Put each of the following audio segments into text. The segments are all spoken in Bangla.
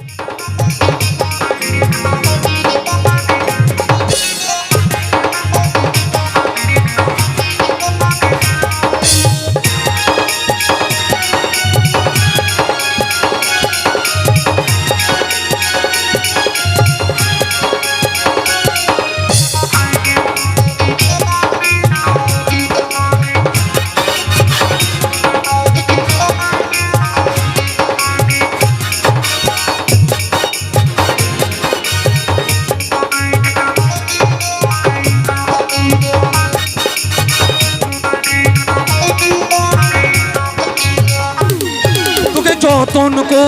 তোকে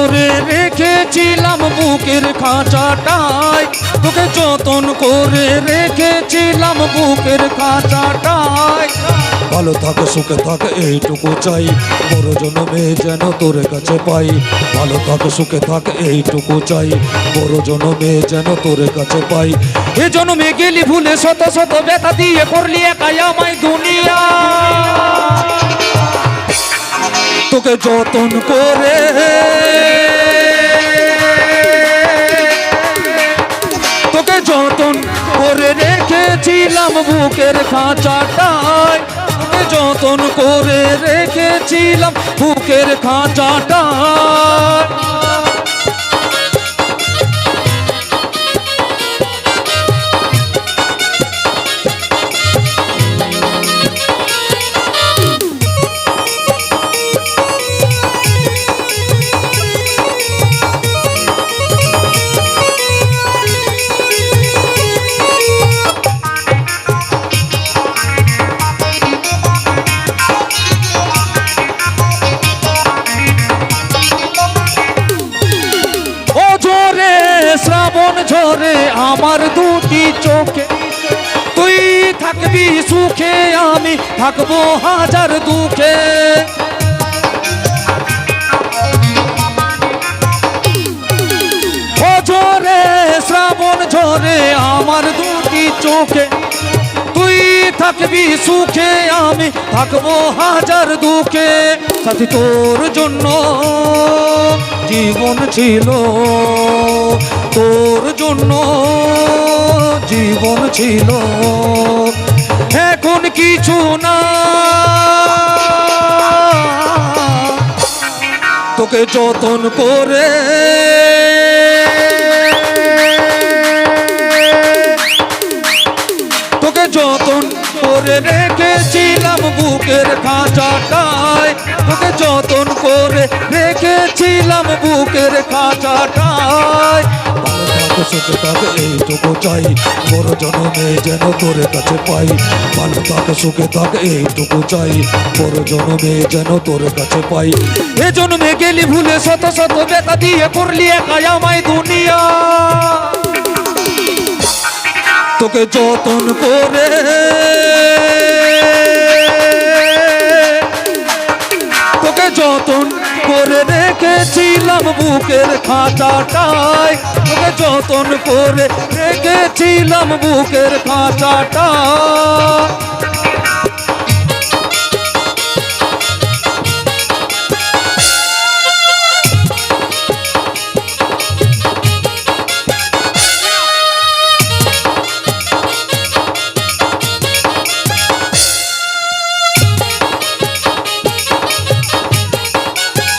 করে রেখেছিলাম বুকের খাঁচাটায়। তোকে যতন করে রেখেছিলাম বুকের খাঁচাটায়। ভালো থাকে সুখে থাকে এইটুকু চাই। বড় জনমে যেন তোর কাছে পাই। ভালো থাকে সুখে থাকে এইটুকু চাই। বড় জনমে যেন তোর কাছে পাই। এ জন্মে গেলি ভুলে শত শত ব্যথা দিয়ে করলি একাই আমায় দুনিয়া। তোকে যতন করে। তোকে যতন করে রেখেছিলাম বুকের খাঁচাটায়। তোকে যতন করে রেখেছিলাম বুকের খাঁচাটায়। ঝরে আমার দুটি চোখে। তুই থাকবি সুখে, আমি থাকব হাজার দুঃখে। ঝরে, শ্রাবণ ঝরে আমার দুটি চোখে। তুই থাকবি সুখে, আমি থাকব হাজার দুঃখে। সাথী তোর জন্য জীবন ছিল। তোর জন্য জীবন ছিল। এখন কিছু না। তোকে যতন করে তোকে যতন করে রেখেছিলাম বুকের খাঁচাটায়। তোকে যতন করে রেখেছিলাম বুকের খাঁচাটায়। থাকো সুখে থাকো এইটুকু চাই। বড় জনমে যেন তোর কাছে পাই। ভালো থাকো সুখে থাকো এইটুকু চাই। বড় জনমে যেন তোর কাছে পাই। এ জন্মে গেলি ভুলে শত শত বেতা দিয়ে করলি একাই আমায় দুনিয়া। তোকে যতন করে তোকে যতন করে রেখেছিলাম বুকের খাঁচাটায়। তোকে যতন করে রেখেছিলাম বুকের খাঁচাটায়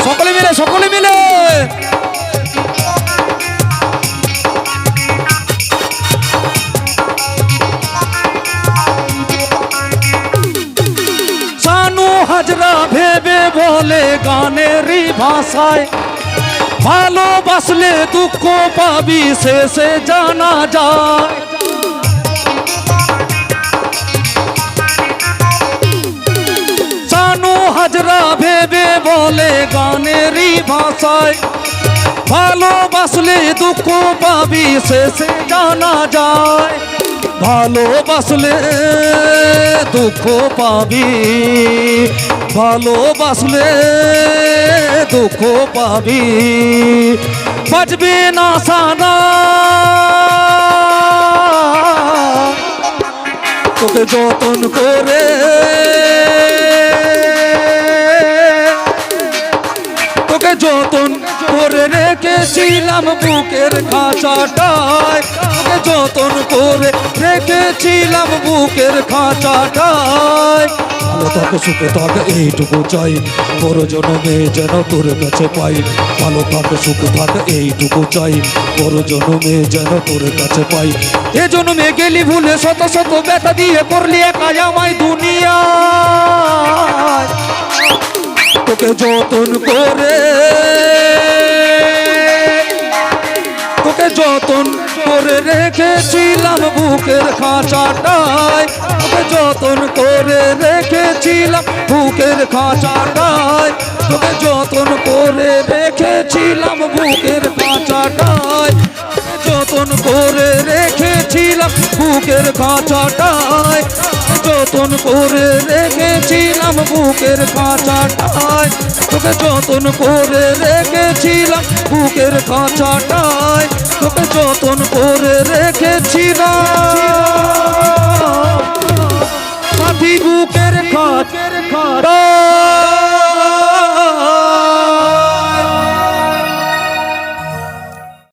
সকলে মিলে সকলে মিলে। হাজরা ভেবে বলে গানেরই ভাষায়, ভালোবাসলে দুঃখ পাবি শেষে জানা যায়। সানু হাজরা ভেবে বলে গানেরই ভাষায়, ভালোবাসলে দুঃখ পাবি শেষে জানা যায়। ভালোবাসলে দুঃখ পাবি। ভালোবাসলে দুঃখ পাবি। বাজবে না সানা তোকে যতন করে রেখেছিলাম বুকের খাঁচাটায়। যতন করে রেখেছিলাম বুকের খাঁচাটায়। ভালো সুখে থাকে, এইটুকু চাই। বড় যেন তোর কাছে পাই। ভালো থাকে, সুখে থাকে, এইটুকু চাই। বড় জনমে যেন তোর কাছে পাই। এ জন্মে গেলি ভুলে শত শত ব্যথা দিয়ে করলি একাই আমায় দুনিয়া তোকে যতন করে যতন করে রেখেছিলাম বুকের খাঁচাটায়। তোকে যতন করে রেখেছিলাম বুকের খাঁচাটায়। তোকে যতন করে রেখেছিলাম বুকের খাঁচাটায়। যতন করে রেখেছিলাম বুকের খাঁচাটায়। করে রেখেছিলাম বুকের খাঁচাটায়। তোকে যতন করে রেখেছিলাম বুকের খাঁচাটায়। তোকে যতন করে রেখেছিলাম।